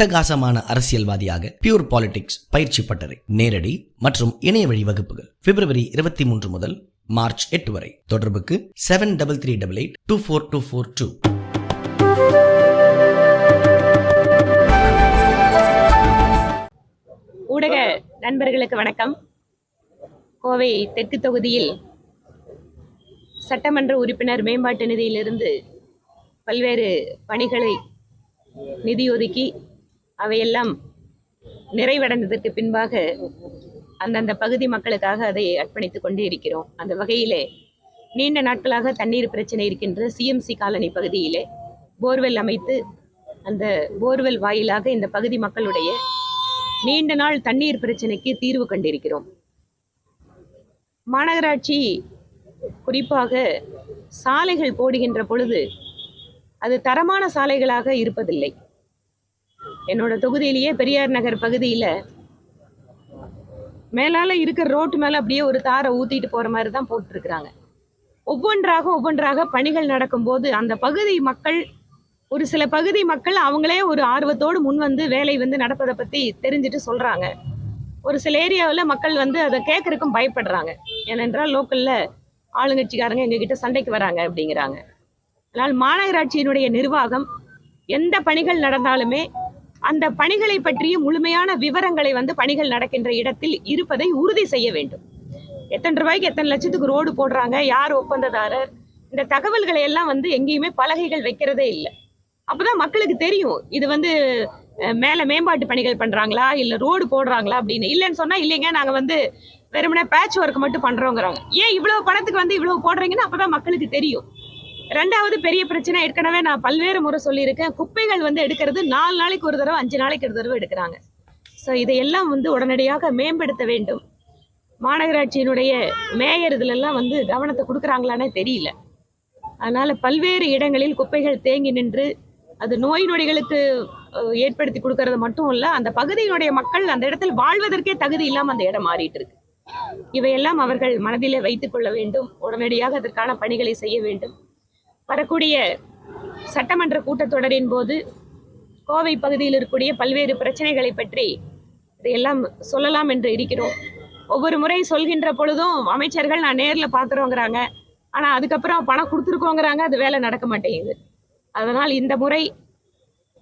அட்டகாசமான அரசியல்வாதியாக pure politics பயிற்சி பட்டறை நேரடி மற்றும் இணைய வழி வகுப்புகள் பிப்ரவரி இருபத்தி மூன்று முதல் மார்ச் எட்டு வரை. தொடர்புக்கு seven double three double eight two four two four two ஊடக நண்பர்களுக்கு வணக்கம். கோவை தெற்கு தொகுதியில் சட்டமன்ற உறுப்பினர் மேம்பாட்டு நிதியிலிருந்து பல்வேறு பணிகளை நிதி ஒதுக்கி அவையெல்லாம் நிறைவடைந்ததற்கு பின்பாக அந்தந்த பகுதி மக்களுக்காக அதை அர்ப்பணித்துக் கொண்டே இருக்கிறோம். அந்த வகையிலே நீண்ட நாட்களாக தண்ணீர் பிரச்சனை இருக்கின்ற சிஎம்சி காலனி பகுதியிலே போர்வெல் அமைத்து அந்த போர்வெல் வாயிலாக இந்த பகுதி மக்களுடைய நீண்ட நாள் தண்ணீர் பிரச்சனைக்கு தீர்வு கண்டிருக்கிறோம். மாநகராட்சி குறிப்பாக சாலைகள் போடுகின்ற பொழுது அது தரமான சாலைகளாக இருப்பதில்லை. என்னோட தொகுதியிலேயே பெரியார் நகர் பகுதியில் மேலால இருக்கிற ரோட்டு மேலே அப்படியே ஒரு தாரை ஊத்திட்டு போற மாதிரி தான் போட்டிருக்கிறாங்க. ஒவ்வொன்றாக ஒவ்வொன்றாக பணிகள் நடக்கும்போது அந்த பகுதி மக்கள் ஒரு சில பகுதி மக்கள் அவங்களே ஒரு ஆர்வத்தோடு முன் வந்து வேலை வந்து நடப்பதை பற்றி தெரிஞ்சுட்டு சொல்கிறாங்க ஒரு சில ஏரியாவில் மக்கள் வந்து அதை கேட்கறதுக்கும் பயப்படுறாங்க. ஏனென்றால் லோக்கலில் ஆளுங்கட்சிக்காரங்க எங்ககிட்ட சண்டைக்கு வராங்க அப்படிங்கிறாங்க. அதனால் மாநகராட்சியினுடைய நிர்வாகம் எந்த பணிகள் நடந்தாலுமே அந்த பணிகளை பற்றிய முழுமையான விவரங்களை வந்து பணிகள் நடக்கின்ற இடத்தில் இருப்பதை உறுதி செய்ய வேண்டும். எத்தனை ரூபாய்க்கு எத்தனை லட்சத்துக்கு ரோடு போடுறாங்க யார் ஒப்பந்ததாரர்? இந்த தகவல்களை எல்லாம் வந்து எங்கேயுமே பலகைகள் வைக்கிறதே இல்லை. அப்போதான் மக்களுக்கு தெரியும் இது வந்து மேலே மேம்பாட்டு பணிகள் பண்ணுறாங்களா இல்லை ரோடு போடுறாங்களா அப்படின்னு. இல்லைன்னு சொன்னால் இல்லைங்க நாங்கள் வந்து வெறுமனே பேட்ச் ஒர்க் மட்டும் பண்ணுறோங்கிறாங்க ஏன் இவ்வளோ பணத்துக்கு வந்து இவ்வளோ போடுறீங்கன்னா அப்பதான் மக்களுக்கு தெரியும். ரெண்டாவது பெரிய பிரச்சனை ஏற்கனவே நான் பல்வேறு முறை சொல்லியிருக்கேன். குப்பைகள் வந்து எடுக்கிறது நாலு நாளைக்கு ஒரு தடவை அஞ்சு நாளைக்கு ஒரு தடவை எடுக்கிறாங்க. ஸோ இதையெல்லாம் வந்து உடனடியாக மேம்படுத்த வேண்டும். மாநகராட்சியினுடைய மேயர் இதிலெல்லாம் வந்து கவனத்தை கொடுக்குறாங்களானே தெரியல. அதனால பல்வேறு இடங்களில் குப்பைகள் தேங்கி நின்று அது நோய் நொடிகளுக்கு ஏற்படுத்தி கொடுக்கறது மட்டும் இல்லை அந்த பகுதியினுடைய மக்கள் அந்த இடத்தில் வாழ்வதற்கே தகுதி இல்லாமல் அந்த இடம் மாறிட்டு இருக்கு. இவையெல்லாம் அவர்கள் மனதிலே வைத்துக் கொள்ள வேண்டும். உடனடியாக அதற்கான பணிகளை செய்ய வேண்டும். வரக்கூடிய சட்டமன்ற கூட்டத்தொடரின் போது கோவை பகுதியில் இருக்கக்கூடிய பல்வேறு பிரச்சனைகளை பற்றி இதையெல்லாம் சொல்லலாம் என்று இருக்கிறோம். ஒவ்வொரு முறை சொல்கின்ற பொழுதும் அமைச்சர்கள் நான் நேரில் பார்க்குறோங்கிறாங்க. ஆனால் அதுக்கப்புறம் பணம் கொடுத்துருக்கோங்கிறாங்க. அது வேலை நடக்க மாட்டேங்குது. அதனால் இந்த முறை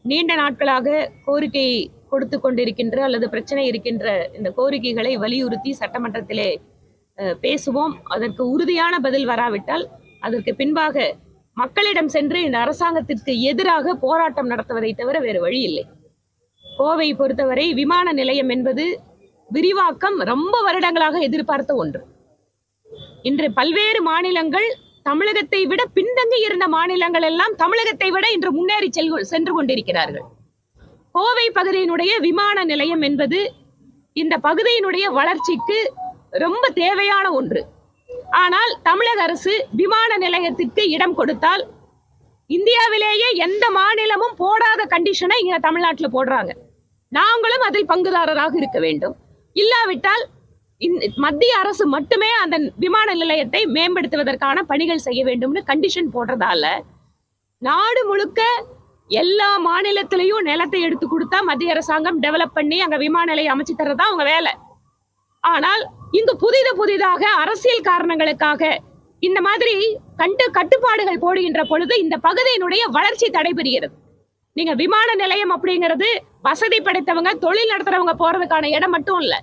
நீண்ட நாட்களாக கோரிக்கை கொடுத்து கொண்டிருக்கின்ற அல்லது பிரச்சனை இருக்கின்ற இந்த கோரிக்கைகளை வலியுறுத்தி சட்டமன்றத்திலே பேசுவோம். அதற்கு உறுதியான பதில் வராவிட்டால் அதற்கு பின்பாக மக்களிடம் சென்று இந்த அரசாங்கத்திற்கு எதிராக போராட்டம் நடத்துவதை தவிர வேறு வழி இல்லை. கோவை பொறுத்தவரை விமான நிலையம் என்பது விரிவாக்கம் ரொம்ப வருடங்களாக எதிர்பார்த்த ஒன்று. இன்று பல்வேறு மாநிலங்கள் தமிழகத்தை விட பின்தங்கி இருந்த மாநிலங்கள் எல்லாம் தமிழகத்தை விட இன்று முன்னேறி செல் சென்று கொண்டிருக்கிறார்கள். கோவை பகுதியினுடைய விமான நிலையம் என்பது இந்த பகுதியினுடைய வளர்ச்சிக்கு ரொம்ப தேவையான ஒன்று. ஆனால் தமிழக அரசு விமான நிலையத்திற்கு இடம் கொடுத்தால் இந்தியாவிலேயே எந்த மாநிலமும் போடாத கண்டிஷனை இங்கே தமிழ்நாட்டில் போடுறாங்க. நாங்களும் அதில் பங்குதாரராக இருக்க வேண்டும். இல்லாவிட்டால் மத்திய அரசு மட்டுமே அந்த விமான நிலையத்தை மேம்படுத்துவதற்கான பணிகள் செய்ய வேண்டும்னு கண்டிஷன் போடுறதால நாடு முழுக்க எல்லா மாநிலத்திலையும் நிலத்தை எடுத்து கொடுத்தா மத்திய அரசாங்கம் டெவலப் பண்ணி அங்கே விமான நிலையம் அமைச்சு தர்றதா அவங்க வேலை. ஆனால் இங்கு புதிது புதிதாக அரசியல் காரணங்களுக்காக இந்த மாதிரி கண்டு கட்டுப்பாடுகள் போடுகின்ற பொழுது இந்த பகுதியினுடைய வளர்ச்சி தடைபெறுகிறது. நீங்க விமான நிலையம் அப்படிங்கிறது வசதி படைத்தவங்க தொழில் நடத்துறவங்க போறதுக்கான இடம் மட்டும் இல்ல.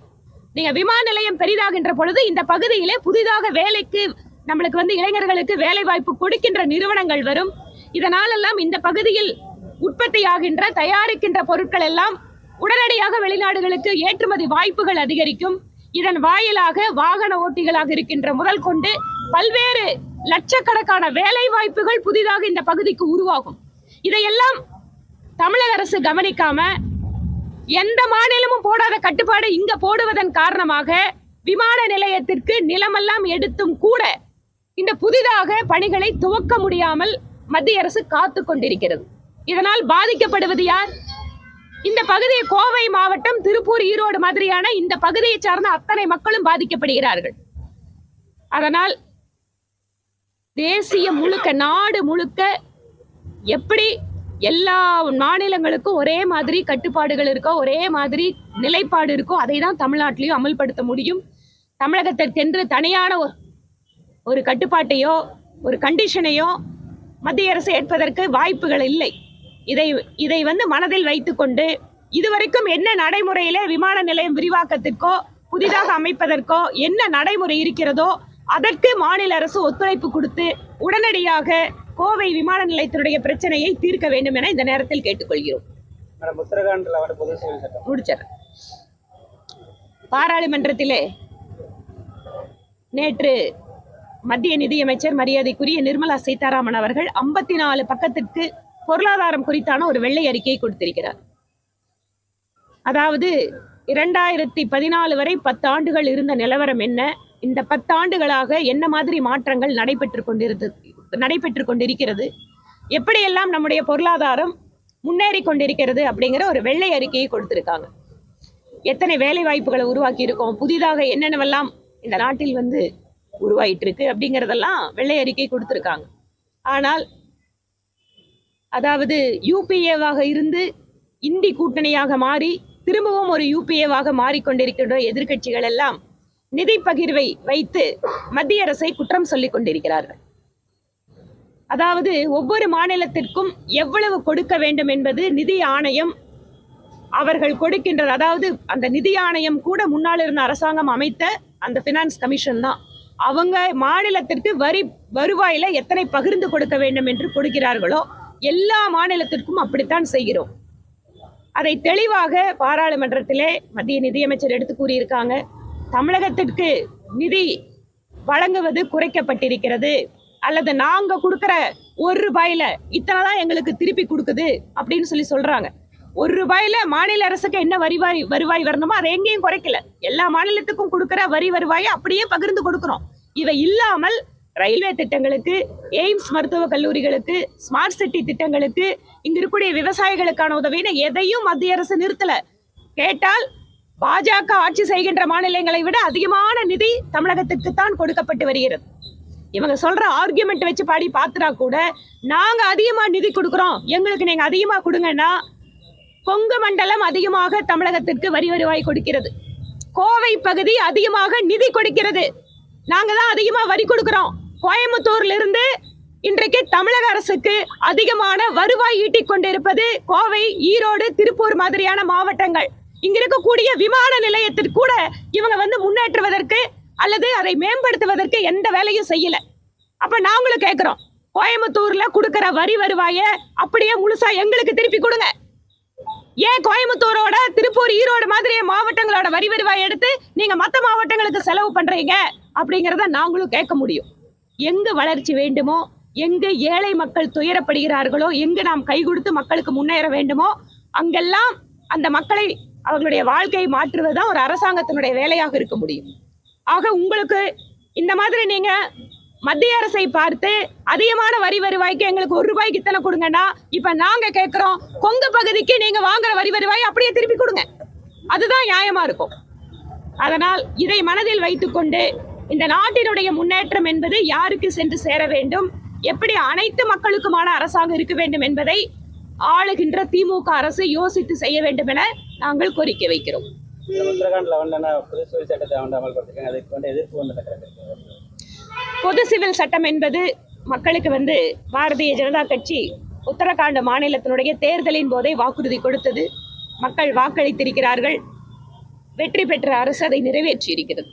நீங்க விமான நிலையம் பெரிதாகின்ற பொழுது இந்த பகுதியிலே புதிதாக வேலைக்கு நம்மளுக்கு வந்து இளைஞர்களுக்கு வேலை வாய்ப்பு கொடுக்கின்ற நிறுவனங்கள் வரும். இதனாலெல்லாம் இந்த பகுதியில் உற்பத்தியாகின்ற தயாரிக்கின்ற பொருட்கள் எல்லாம் உடனடியாக வெளிநாடுகளுக்கு ஏற்றுமதி வாய்ப்புகள் அதிகரிக்கும். இதன் வாயிலாக வாகன ஓட்டிகளாக இருக்கின்ற முதல் கொண்டு பல்வேறு லட்சக்கணக்கான வேலை வாய்ப்புகள் புதிதாக இந்த பகுதிக்கு உருவாகும். இதையெல்லாம் தமிழக அரசு கவனிக்காம எந்த மாநிலமும் போடாத கட்டுப்பாடு இங்க போடுவதன் காரணமாக விமான நிலையத்திற்கு நிலமெல்லாம் எடுத்தும் கூட இந்த புதிதாக பணிகளை துவக்க முடியாமல் மத்திய அரசு காத்து கொண்டிருக்கிறது. இதனால் பாதிக்கப்படுவது யார்? இந்த பகுதி கோவை மாவட்டம் திருப்பூர் ஈரோடு மாதிரியான இந்த பகுதியை சார்ந்த அத்தனை மக்களும் பாதிக்கப்படுகிறார்கள். அதனால் தேசிய முழுக்க நாடு முழுக்க எப்படி எல்லா மாநிலங்களுக்கும் ஒரே மாதிரி கட்டுப்பாடுகள் இருக்கோ ஒரே மாதிரி நிலைப்பாடு இருக்கோ அதை தான் தமிழ்நாட்டிலையும் அமல்படுத்த முடியும். தமிழகத்திற்கென்று தனியான ஒரு கட்டுப்பாட்டையோ ஒரு கண்டிஷனையோ மத்திய அரசு ஏற்பதற்கு வாய்ப்புகள் இல்லை. இதை இதை வந்து மனதில் வைத்துக்கொண்டு இதுவரைக்கும் என்ன நடைமுறையிலே விமான நிலையம் விரிவாக்கத்திற்கோ புதிதாக அமைப்பதற்கோ என்ன நடைமுறை இருக்கிறதோ அதற்கு மாநில அரசு ஒத்துழைப்பு கொடுத்து உடனடியாக கோவை விமான நிலையத்தினுடைய பிரச்சனையை தீர்க்க வேண்டும் என இந்த நேரத்தில் கேட்டுக்கொள்கிறோம். முடிச்சிடுறேன். பாராளுமன்றத்திலே நேற்று மத்திய நிதியமைச்சர் மரியாதைக்குரிய நிர்மலா சீதாராமன் அவர்கள் ஐம்பத்தி நாலு பக்கத்திற்கு பொருளாதாரம் குறித்தான ஒரு வெள்ளை அறிக்கையை கொடுத்திருக்கிறார். அதாவது இரண்டாயிரத்தி பதினாலு வரை பத்து ஆண்டுகள் இருந்த நிலவரம் என்ன? இந்த பத்தாண்டுகளாக என்ன மாதிரி மாற்றங்கள் நடைபெற்று கொண்டிருந்தது நடைபெற்று கொண்டிருக்கிறது? எப்படியெல்லாம் நம்முடைய பொருளாதாரம் முன்னேறி கொண்டிருக்கிறது அப்படிங்கிற ஒரு வெள்ளை அறிக்கையை கொடுத்திருக்காங்க. எத்தனை வேலை வாய்ப்புகளை உருவாக்கி இருக்கோம் புதிதாக என்னென்னவெல்லாம் இந்த நாட்டில் வந்து உருவாயிட்டு இருக்கு அப்படிங்கிறதெல்லாம் வெள்ளை அறிக்கை கொடுத்திருக்காங்க. ஆனால் அதாவது யூபிஏவாக இருந்து இந்தி கூட்டணியாக மாறி திரும்பவும் ஒரு யூபிஏவாக மாறிக்கொண்டிருக்கின்ற எதிர்க்கட்சிகள் எல்லாம் நிதி பகிர்வை வைத்து மத்திய அரசை குற்றம் சொல்லிக் கொண்டிருக்கிறார்கள். அதாவது ஒவ்வொரு மாநிலத்திற்கும் எவ்வளவு கொடுக்க வேண்டும் என்பது நிதி ஆணையம் அவர்கள் கொடுக்கின்றது. அதாவது அந்த நிதி ஆணையம் கூட முன்னால் இருந்த அரசாங்கம் அமைத்த அந்த ஃபினான்ஸ் கமிஷன் தான். அவங்க மாநிலத்திற்கு வரி வருவாயில எத்தனை பகிர்ந்து கொடுக்க வேண்டும் என்று கொடுக்கிறார்களோ எல்லா மாநிலத்திற்கும் அப்படித்தான் செய்கிறோம். அதை தெளிவாக பாராளுமன்றத்திலே மத்திய நிதியமைச்சர் எடுத்து கூறியிருக்காங்க. தமிழகத்திற்கு நிதி வழங்குவது குறைக்கப்பட்டிருக்கிறது. அல்லது நாங்கள் கொடுக்குற ஒரு ரூபாயில இத்தனை தான் எங்களுக்கு திருப்பி கொடுக்குது அப்படின்னு சொல்லி சொல்றாங்க. ஒரு ரூபாயில மாநில அரசுக்கு என்ன வரிவாய் வருவாய் வரணுமோ அதை எங்கேயும் குறைக்கல. எல்லா மாநிலத்துக்கும் கொடுக்குற வரி வருவாயை அப்படியே பகிர்ந்து கொடுக்குறோம். இவை இல்லாமல் ரயில்வே திட்டங்களுக்கு எய்ம்ஸ் மருத்துவக் கல்லூரிகளுக்கு ஸ்மார்ட் சிட்டி திட்டங்களுக்கு இங்க இருக்கக்கூடிய விவசாயிகளுக்கான உதவின்னு எதையும் மத்திய அரசு நிறுத்தல. கேட்டால் பாஜக ஆட்சி செய்கின்ற மாநிலங்களை விட அதிகமான நிதி தமிழகத்துக்கு தான் கொடுக்கப்பட்டு வருகிறது. இவங்க சொல்ற ஆர்கியூமெண்ட் வச்சு பாடி பாத்துட்டா கூட நாங்க அதிகமா நிதி கொடுக்குறோம். எங்களுக்கு நீங்க அதிகமா கொடுங்கன்னா கொங்கு மண்டலம் அதிகமாக தமிழகத்திற்கு வரி வருவாய் கொடுக்கிறது. கோவை பகுதி அதிகமாக நிதி கொடுக்கிறது. நாங்க தான் அதிகமா வரி கொடுக்குறோம். கோயம்புத்தூர்ல இருந்து இன்றைக்கு தமிழக அரசுக்கு அதிகமான வருவாய் ஈட்டிக் கொண்டிருப்பது கோவை ஈரோடு திருப்பூர் மாதிரியான மாவட்டங்கள். இங்க இருக்கக்கூடிய விமான நிலையத்திற்கு கூட இவங்க வந்து முன்னேற்றுவதற்கு அல்லது அதை மேம்படுத்துவதற்கு எந்த வேலையும் செய்யல. அப்ப நாங்களும் கேட்கிறோம் கோயம்புத்தூர்ல கொடுக்கிற வரி வருவாய அப்படியே முழுசா எங்களுக்கு திருப்பி கொடுங்க. ஏன் கோயம்புத்தூரோட திருப்பூர் ஈரோடு மாதிரி மாவட்டங்களோட வரி வருவாய் எடுத்து நீங்க மற்ற மாவட்டங்களுக்கு செலவு பண்றீங்க? அப்படிங்கிறத நாங்களும் கேட்க முடியும். எங்கு வளர்ச்சி வேண்டுமோ எங்கு ஏழை மக்கள் துயரப்படுகிறார்களோ எங்கு நாம் கை கொடுத்து மக்களுக்கு முன்னேற வேண்டுமோ அங்கெல்லாம் அந்த மக்களை அவர்களுடைய வாழ்க்கையை மாற்றுவது தான் ஒரு அரசாங்கத்தினுடைய வேலையாக இருக்க முடியும். ஆக உங்களுக்கு இந்த மாதிரி நீங்க மத்திய அரசை பார்த்து அதிகமான வரி வருவாய்க்கு எங்களுக்கு ஒரு ரூபாய்க்கு இத்தனை கொடுங்கன்னா இப்ப நாங்க கேட்குறோம் கொங்கு பகுதிக்கு நீங்க வாங்குற வரி வருவாய் அப்படியே திருப்பி கொடுங்க. அதுதான் நியாயமா இருக்கும். அதனால் இதை மனதில் வைத்துக்கொண்டு இந்த நாட்டினுடைய முன்னேற்றம் என்பது யாருக்கு சென்று சேர வேண்டும்? எப்படி அனைத்து மக்களுக்குமான அரசாங்கம் இருக்க வேண்டும் என்பதை ஆளுகின்ற திமுக அரசு யோசித்து செய்ய வேண்டும் என நாங்கள் கோரிக்கை வைக்கிறோம். பொது சிவில் சட்டம் என்பது மக்களுக்கு வந்து பாரதிய ஜனதா கட்சி உத்தரகாண்ட் மாநிலத்தினுடைய தேர்தலின் போதே வாக்குறுதி கொடுத்தது. மக்கள் வாக்களித்திருக்கிறார்கள். வெற்றி பெற்ற அரசு அதை நிறைவேற்றி இருக்கிறது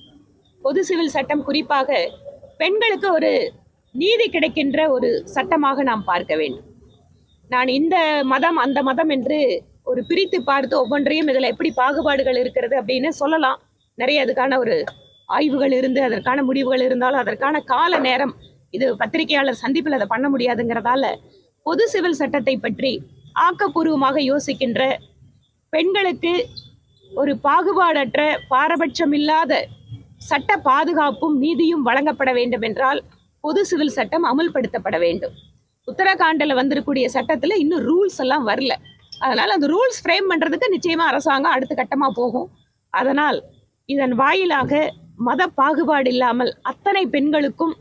பொது சிவில் சட்டம் குறிப்பாக பெண்களுக்கு ஒரு நீதி கிடைக்கின்ற ஒரு சட்டமாக நாம் பார்க்க வேண்டும். நான் இந்த மதம் அந்த மதம் என்று ஒரு பிரித்து பார்த்து ஒவ்வொன்றையும் இதில் எப்படி பாகுபாடுகள் இருக்கிறது அப்படின்னு சொல்லலாம். நிறைய அதுக்கான ஒரு ஆய்வுகள் இருந்து அதற்கான முடிவுகள் இருந்தாலும் அதற்கான கால நேரம் இது பத்திரிகையாளர் சந்திப்பில் அதை பண்ண முடியாதுங்கிறதால பொது சிவில் சட்டத்தை பற்றி ஆக்கப்பூர்வமாக யோசிக்கின்ற பெண்களுக்கு ஒரு பாகுபாடற்ற பாரபட்சம் இல்லாத சட்ட பாதுகாப்பும் நீதியும் வழங்கப்பட வேண்டும் என்றால் பொது சிவில் சட்டம் அமல்படுத்தப்பட வேண்டும். உத்தரகாண்டில் வந்திருக்கக்கூடிய சட்டத்தில் இன்னும் ரூல்ஸ் எல்லாம் வரல. அதனால் அந்த ரூல்ஸ் ஃப்ரேம் பண்ணுறதுக்கு நிச்சயமாக அரசாங்கம் அடுத்த கட்டமாக போகும். அதனால் இதன் வாயிலாக மத பாகுபாடு இல்லாமல் அத்தனை பெண்களுக்கும்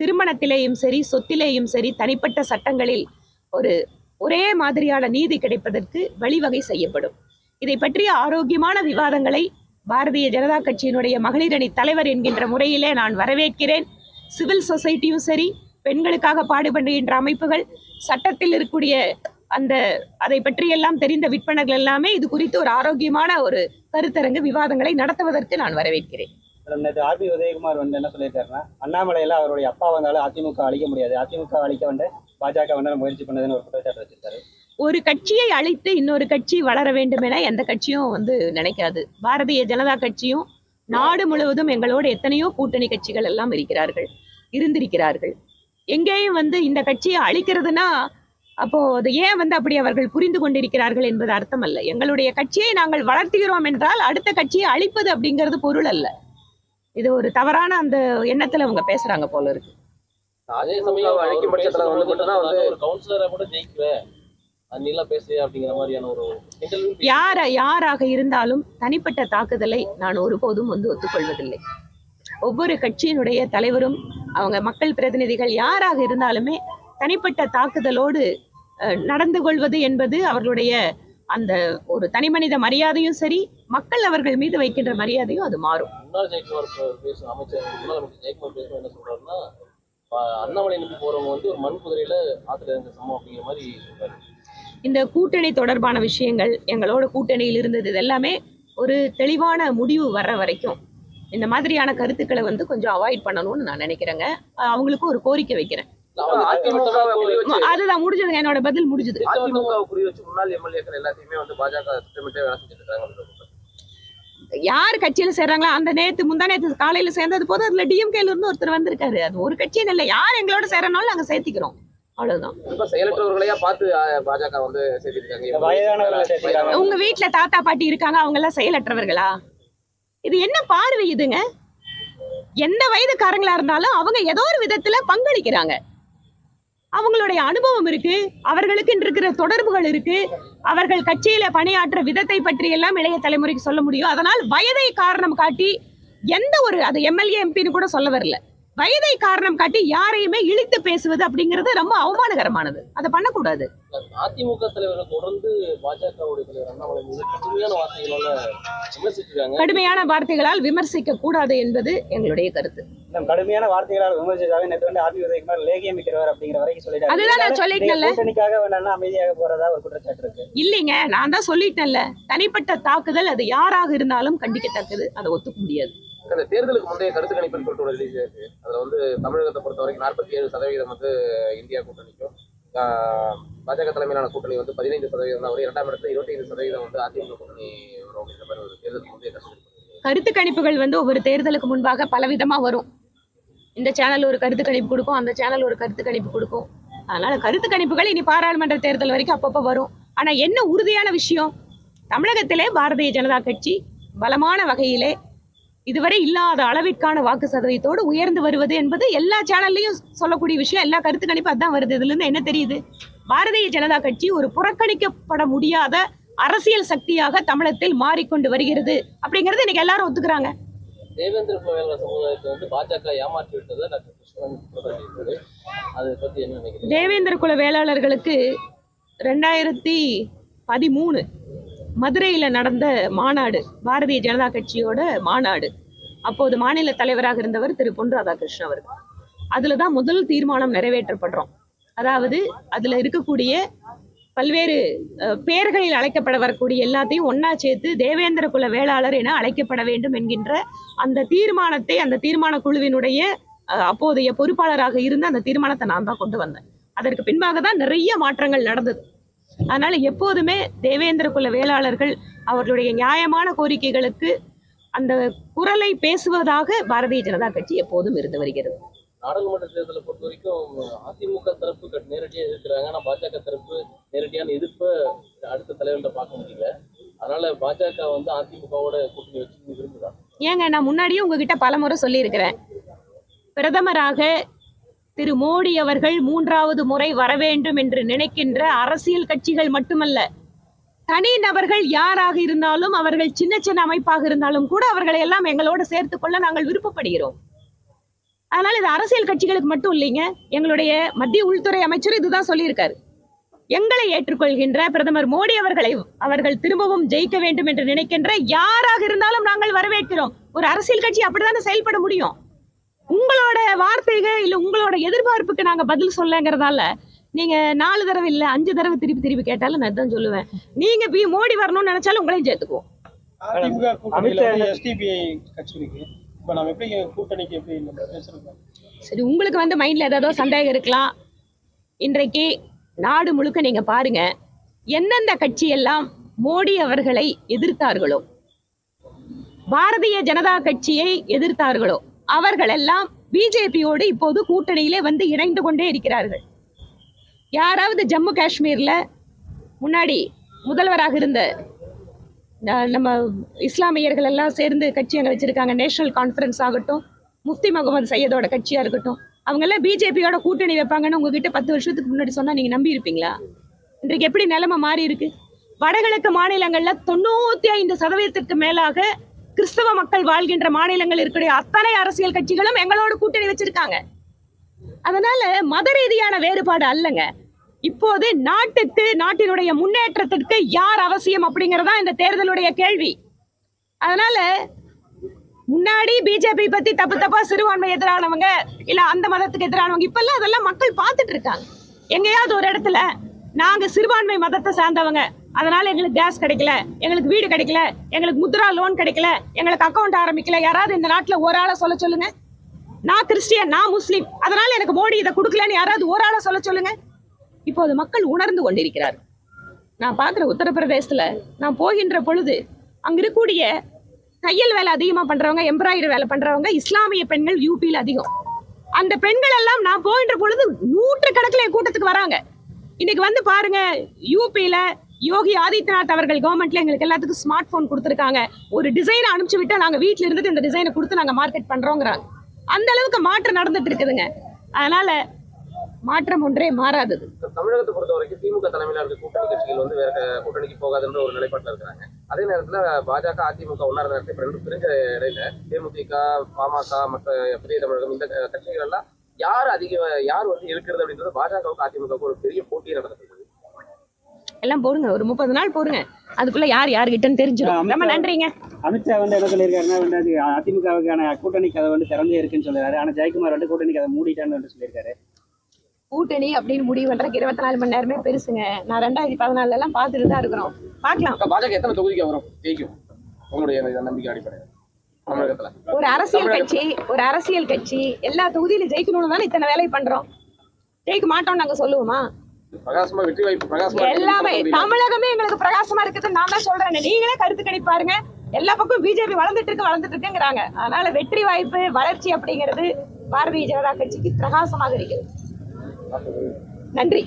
திருமணத்திலேயும் சரி சொத்திலேயும் சரி தனிப்பட்ட சட்டங்களில் ஒரு ஒரே மாதிரியான நீதி கிடைப்பதற்கு வழிவகை செய்யப்படும். இதை பற்றிய ஆரோக்கியமான விவாதங்களை பாரதிய ஜனதா கட்சியினுடைய மகளிரணி தலைவர் என்கின்ற முறையிலே நான் வரவேற்கிறேன். சிவில் சொசைட்டியும் சரி பெண்களுக்காக பாடுபடுகின்ற அமைப்புகள் சட்டத்தில் இருக்கக்கூடிய அந்த அதை பற்றியெல்லாம் தெரிந்த விற்பனர்கள் எல்லாமே இது குறித்து ஒரு ஆரோக்கியமான ஒரு கருத்தரங்கு விவாதங்களை நடத்துவதற்கு நான் வரவேற்கிறேன். நேற்று ஆர்பி உதயகுமார் வந்து என்ன சொல்லியிருக்காருன்னா அண்ணாமலையில அவருடைய அப்பா வந்தாலும் அதிமுக அழிக்க முடியாது. அதிமுக அழிக்க வந்து பாஜக வந்து முயற்சி பண்ணதுன்னு ஒரு குற்றச்சாட்டு வச்சிருக்காரு. ஒரு கட்சியை அழித்து இன்னொரு கட்சி வளர வேண்டும் என எந்த கட்சியும் வந்து நினைக்காது. பாரதிய ஜனதா கட்சியும் நாடு முழுவதும் எங்களோடு எத்தனையோ கூட்டணி கட்சிகள் எல்லாம் இருக்கிறார்கள் இருந்திருக்கிறார்கள். எங்கேயும் வந்து இந்த கட்சியை அழிக்கிறதுனா அப்போ அது ஏன் வந்து அப்படி அவர்கள் புரிந்து கொண்டிருக்கிறார்கள் என்பது அர்த்தம் அல்ல எங்களுடைய கட்சியை நாங்கள் வளர்த்துகிறோம் என்றால் அடுத்த கட்சியை அழிப்பது அப்படிங்கிறது பொருள் அல்ல. இது ஒரு தவறான அந்த எண்ணத்துல அவங்க பேசுறாங்க போல இருக்கு. அதே சமயம் அழிக்கும் பட்சத்துல வந்து மட்டும்தான் வந்து ஒரு கவுன்சிலரை கூட ஜெயிக்குவேன் யார யாராக இருந்தாலும் தனிப்பட்ட தாக்குதலை நான் ஒருபோதும் வந்து ஒத்துக்கொள்வதில்லை. ஒவ்வொரு கட்சியினுடைய தலைவரும் அவங்க மக்கள் பிரதிநிதிகள் யாராக இருந்தாலுமே தனிப்பட்ட தாக்குதலோடு நடந்து கொள்வது என்பது அவர்களுடைய அந்த ஒரு தனிமனித மரியாதையும் சரி மக்கள் அவர்கள் மீது வைக்கின்ற மரியாதையும் அது மாறும். அண்ணாமலை போறவங்க வந்து ஒரு மண் குதிரையில ஆத்துல இறங்க சமம் அப்படிங்கிற மாதிரி இந்த கூட்டணி தொடர்பான விஷயங்கள் எங்களோட கூட்டணியில் இருந்தது இது எல்லாமே ஒரு தெளிவான முடிவு வர்ற வரைக்கும். இந்த மாதிரியான கருத்துக்களை வந்து கொஞ்சம் அவாய்ட் பண்ணணும்னு நான் நினைக்கிறேங்க. அஹ் அவங்களுக்கு ஒரு கோரிக்கை வைக்கிறேன். அதுதான் முடிஞ்சதுங்க என்னோட பதில் முடிஞ்சது. யார் கட்சியில சேர்றாங்களோ அந்த நேத்து முந்தா நேத்து காலையில சேர்ந்தது போது அதுல டிஎம்கேல இருந்து ஒருத்தர் வந்திருக்காரு. அது ஒரு கட்சின்னு இல்லை. யார் எங்களோட சேரனாலும் நாங்க சேர்த்திக்கிறோம். அவ்வளவுதான். உங்க வீட்ல தாத்தா பாட்டி இருக்காங்க அவங்க எல்லாம் செயலற்றவர்களா? இது என்ன பார்வை இதுங்க? எந்த வயதுக்காரங்களா இருந்தாலும் அவங்க ஏதோ ஒரு விதத்துல பங்களிக்கிறாங்க. அவங்களுடைய அனுபவம் இருக்கு அவர்களுக்கு இருக்கிற தொடர்புகள் இருக்கு அவர்கள் கட்சியில பணியாற்ற விதத்தை பற்றி எல்லாம் இளைய தலைமுறைக்கு சொல்ல முடியும். அதனால் வயதை காரணம் காட்டி எந்த ஒரு அது எம்எல்ஏ எம்பின்னு கூட சொல்ல வரல. வயதை காரணம் காட்டி யாரையுமே இழித்து பேசுவது அப்படிங்கிறது ரொம்ப அவமானகரமானது. அதை பண்ணக்கூடாது. அதிமுக தலைவர்கள் தொடர்ந்து மீது கடுமையான வார்த்தைகளால விமர்சிக்க கூடாது என்பது எங்களுடைய கருத்து. கடுமையான வார்த்தைகளால் விமர்சிச்சாவே நேற்று வந்து உதயகுமார் லேகியம் விற்கிறவர் அப்படிங்கிற வரைக்கும் சொல்லிட்டாரு. அதுதான் நான் சொல்லிட்டேன்ல. கூட்டணிக்காக வேணா அமைதியாக போறதா ஒரு குற்றச்சாட்டு இருக்கு. இல்லைங்க நான் தான் சொல்லிட்டேன்ல. தனிப்பட்ட தாக்குதல் அது யாராக இருந்தாலும் கண்டிக்கத்தக்கது. அதை ஒத்துக்க முடியாது. அந்த தேர்தலுக்கு முந்தைய கருத்து கணிப்பு சொல்லிட்டு ஒரு ரிலீஸ் இருக்கு. அதுல வந்து தமிழகத்தை பொறுத்த வரைக்கும் நாற்பத்தி ஏழு சதவீதம் வந்து இந்தியா கூட்டணிக்கும் ஆஹ், பாஜக தலைமையிலான கூட்டணி வந்து பதினைந்து சதவீதம் தான். வரும் இரண்டாம் இடத்துல இருபத்தி ஐந்து சதவீதம் வந்து அதிமுக கூட்டணி வரும் அப்படின்ற மாதிரி ஒரு தேர்தலுக்கு முந்தைய கருத்து கருத்து கணிப்புகள் வந்து ஒவ்வொரு தேர்தலுக்கு முன்பாக பலவிதமா வரும். இந்த சேனல் ஒரு கருத்து கணிப்பு கொடுக்கும் அந்த சேனல் ஒரு கருத்து கணிப்பு கொடுக்கும். அதனால கருத்து கணிப்புகள் இனி பாராளுமன்ற தேர்தல் வரைக்கும் அப்பப்போ வரும். ஆனா என்ன உறுதியான விஷயம்? தமிழகத்திலே பாரதிய ஜனதா கட்சி பலமான வகையிலே இதுவரை இல்லாத அளவிற்கான வாக்கு சதவீதத்தோடு உயர்ந்து வருவது என்பது எல்லா சேனல்லையும் சொல்லக்கூடிய விஷயம். எல்லா கருத்து கணிப்பு அதான் வருது. இதுல இருந்து என்ன தெரியுது? பாரதிய ஜனதா கட்சி ஒரு புறக்கணிக்கப்பட முடியாத அரசியல் சக்தியாக தமிழகத்தில் மாறிக்கொண்டு வருகிறது அப்படிங்கறது இன்னைக்கு எல்லாரும் ஒத்துக்கிறாங்க. தேவேந்திர கோவேலர் சமுதாயத்தை வந்து பாஜக ஏமாற்றி விட்டதை அதை பத்தி என்ன தேவேந்திர குல வேளாளர்களுக்கு ரெண்டாயிரத்தி பதிமூணு மதுரையில் நடந்த மாநாடு பாரதிய ஜனதா கட்சியோட மாநாடு. அப்போது மாநில தலைவராக இருந்தவர் திரு. பொன் ராதாகிருஷ்ணன் அவர் அதில் தான் முதல் தீர்மானம் நிறைவேற்றப்படுறோம். அதாவது அதில் இருக்கக்கூடிய பல்வேறு பெயர்களில் அழைக்கப்பட வரக்கூடிய எல்லாத்தையும் ஒன்றா சேர்த்து தேவேந்திர குல வேளாளர் என அழைக்கப்பட வேண்டும் என்கின்ற அந்த தீர்மானத்தை அந்த தீர்மான குழுவினுடைய அப்போதைய பொறுப்பாளராக இருந்த அந்த தீர்மானத்தை நான் தான் கொண்டு வந்தேன். அதற்கு பின்பாக தான் நிறைய மாற்றங்கள் நடந்தது. அதனால எப்போதுமே தேவேந்திர குல வேளாளர்கள் அவர்களுடைய நியாயமான கோரிக்கைகளுக்கு அந்த குரலை பேசுவதாக பாரதிய ஜனதா கட்சி எப்போதும் இருந்து வருகிறது. நாடாளுமன்ற தேர்தலை பொறுத்த வரைக்கும் அதிமுக தரப்பு கட்- நேரடியா எதிர்க்கிறாங்க. ஆனா பாஜக தரப்பு நேரடியான எதிர்ப்பை அடுத்த தலைவர்கிட்ட பார்க்க முடியல. அதனால பாஜக வந்து அதிமுகவோட கூட்டணி வச்சு விரும்புதா? ஏங்க நான் முன்னாடியே உங்ககிட்ட பலமுறை சொல்லியிருக்கிறேன். பிரதமராக திரு மோடி அவர்கள் மூன்றாவது முறை வர வேண்டும் என்று நினைக்கின்ற அரசியல் கட்சிகள் மட்டுமல்ல தனி நபர்கள் யாராக இருந்தாலும் அவர்கள் சின்ன சின்ன அமைப்பாக இருந்தாலும் கூட அவர்களை எல்லாம் எங்களோடு சேர்த்து கொள்ள நாங்கள் விருப்பப்படுகிறோம். அதனால இது அரசியல் கட்சிகளுக்கு மட்டும் இல்லைங்க எங்களுடைய மத்திய உள்துறை அமைச்சர் இதுதான் சொல்லியிருக்காரு. எங்களை ஏற்றுக்கொள்கின்ற பிரதமர் மோடி அவர்களை அவர்கள் திரும்பவும் ஜெயிக்க வேண்டும் என்று நினைக்கின்ற யாராக இருந்தாலும் நாங்கள் வரவேற்கிறோம். ஒரு அரசியல் கட்சி அப்படித்தானே செயல்பட முடியும்? உங்களோட வார்த்தைகள் இல்ல உங்களோட எதிர்பார்ப்புக்கு நாங்க பதில் சொல்லங்கிறதால நீங்க நாலு தடவை இல்ல அஞ்சு தடவை திருப்பி திருப்பி கேட்டாலும் நான் தான் சொல்லுவேன். நீங்க பி மோடி வரணும்னு நினைச்சாலும் உங்களையும் சேர்த்துக்குவோம். சரி உங்களுக்கு வந்து மைண்ட்ல ஏதோ சந்தேகம் இருக்கலாம் இன்றைக்கு நாடு முழுக்க நீங்க பாருங்க எந்தெந்த கட்சி எல்லாம் மோடி அவர்களை எதிர்த்தார்களோ பாரதிய ஜனதா கட்சியை எதிர்த்தார்களோ அவர்கள் எல்லாம் பிஜேபியோடு இப்போது கூட்டணியிலே வந்து இணைந்து கொண்டே இருக்கிறார்கள். யாராவது ஜம்மு காஷ்மீரில் முன்னாடி முதல்வராக இருந்த நம்ம இஸ்லாமியர்கள் எல்லாம் சேர்ந்து கட்சி அங்கே வச்சுருக்காங்க. நேஷனல் கான்ஃபரன்ஸ் ஆகட்டும் முஃப்தி முகமது சையதோட கட்சியாக இருக்கட்டும். அவங்கெல்லாம் பிஜேபியோட கூட்டணி வைப்பாங்கன்னு உங்ககிட்ட பத்து வருஷத்துக்கு முன்னாடி சொன்னால் நீங்கள் நம்பி இருப்பீங்களா இன்றைக்கு எப்படி நிலைமை மாறி இருக்கு வடகிழக்கு மாநிலங்களில் தொண்ணூற்றி ஐந்து சதவீதத்திற்கு மேலாக கிறிஸ்தவ மக்கள் வாழ்கின்ற மாநிலங்கள் இருக்கிற அத்தனை அரசியல் கட்சிகளும் எங்களோட கூட்டணி வச்சிருக்காங்க. அதனால மத ரீதியான வேறுபாடு அல்லங்க. இப்போது நாட்டுக்கு நாட்டினுடைய முன்னேற்றத்திற்கு யார் அவசியம் அப்படிங்கறதா இந்த தேர்தலுடைய கேள்வி. அதனால முன்னாடி பிஜேபி பத்தி தப்பு தப்பா சிறுபான்மை எதிரானவங்க இல்ல அந்த மதத்துக்கு எதிரானவங்க இப்பெல்லாம் அதெல்லாம் மக்கள் பார்த்துட்டு இருக்காங்க. எங்கேயாவது ஒரு இடத்துல நாங்க சிறுபான்மை மதத்தை சார்ந்தவங்க அதனால எங்களுக்கு கேஸ் கிடைக்கல எங்களுக்கு வீடு கிடைக்கல எங்களுக்கு முத்ரா லோன் கிடைக்கல எங்களுக்கு அக்கௌண்ட் ஆரம்பிக்கல. யாராவது இந்த நாட்டில் ஒரு ஆளை சொல்ல சொல்லுங்க. நான் கிறிஸ்டியன் நான் முஸ்லீம். அதனால எனக்கு மோடி இதை கொடுக்கலன்னு யாராவது ஒரு ஆளை சொல்ல சொல்லுங்க. இப்போது மக்கள் உணர்ந்து கொண்டிருக்கிறார் நான் பார்க்குற உத்தரப்பிரதேசத்தில் நான் போகின்ற பொழுது அங்கே இருக்கக்கூடிய தையல் வேலை அதிகமாக பண்ணுறவங்க எம்ப்ராய்டரி வேலை பண்ணுறவங்க இஸ்லாமிய பெண்கள் யூபியில் அதிகம். அந்த பெண்கள் எல்லாம் நான் போகின்ற பொழுது நூற்று கணக்கில் என் கூட்டத்துக்கு வராங்க. இன்னைக்கு வந்து பாருங்க யூபியில யோகி ஆதித்யநாத் அவர்கள் கவர்மெண்ட்ல எங்களுக்கு எல்லாத்துக்கும் ஸ்மார்ட் போன் கொடுத்துருக்காங்க. ஒரு டிசைனை அனுப்பிச்சு விட்டா நாங்க வீட்ல இருந்துட்டு இந்த டிசைனை கொடுத்து நாங்க மார்க்கெட் பண்றோங்கிறாங்க. அந்த அளவுக்கு மாற்றம் நடந்துட்டு இருக்குதுங்க. அதனால மாற்றம் ஒன்றே மாறாதது. தமிழகத்தை பொறுத்த வரைக்கும் திமுக தலைமையில இருக்க கூட்டணி கட்சிகள் வந்து வேற கூட்டணிக்கு போகாதுன்ற ஒரு நிலைப்பாட்டில் இருக்கிறாங்க அதே நேரத்துல பாஜக அதிமுக ஒன்னா நேரத்தை நேரத்தில் ரெண்டு பிரிஞ்ச இடையில தேமுதிக பாமக மற்ற புதிய தமிழகம் இந்த கட்சிகள் எல்லாம் யார் அதிக யார் வந்து இருக்கிறது அப்படின்றது பாஜகவுக்கு அதிமுகவுக்கு ஒரு பெரிய போட்டி நடக்குது எல்லாம் போடுங்க ஒரு முப்பது நாள் போடுங்க. அதுக்குள்ள யார் யாருகிட்டன்னு தெரிஞ்சிடும் ரொம்ப நன்றிங்க. அமித்ஷா வந்து என்ன சொல்லியிருக்காருன்னா வந்து அது அதிமுகவுக்கான கூட்டணி கதை வந்து திறந்தே இருக்குன்னு சொல்லிருக்காரு ஆனா ஜெயக்குமார் வந்து கூட்டணி கதை மூடிட்டான்னு சொல்லியிருக்காரு. கூட்டணி அப்படின்னு முடிவு பண்றதுக்கு இருபத்தி நாலு மணி நேரமே பெருசுங்க. நான் ரெண்டாயிரத்தி பதினாலுல எல்லாம் பார்த்துட்டு தான் இருக்கிறோம். பார்க்கலாம். அக்கா, பாஜக எத்தனை தொகுதிக்கு வரும்? ஜெயிக்கும். உங்களுடைய நம்பிக்கை அடிப்படையில். ஒரு அரசியல் கட்சி ஒரு அரசியல் கட்சி எல்லா தொகுதியிலும் ஜெயிக்கணும்னு தானே இத்தனை வேலை பண்றோம். ஜெயிக்க மாட்டோம் நாங்க சொல்லுவோமா? பிரகாசமா வெற்றி வாய்ப்பு பிரகாசமா எல்லாமே தமிழகமே எங்களுக்கு பிரகாசமா இருக்குதுன்னு நான் தான் சொல்றேன். நீங்களே கருத்து கணிப்பாருங்க. எல்லா பக்கம் பிஜேபி வளர்ந்துட்டு இருக்கு வளர்ந்துட்டு இருக்குங்கிறாங்க. அதனால வெற்றி வாய்ப்பு வளர்ச்சி அப்படிங்கிறது பாரதிய ஜனதா கட்சிக்கு பிரகாசமாக இருக்கிறது நன்றி.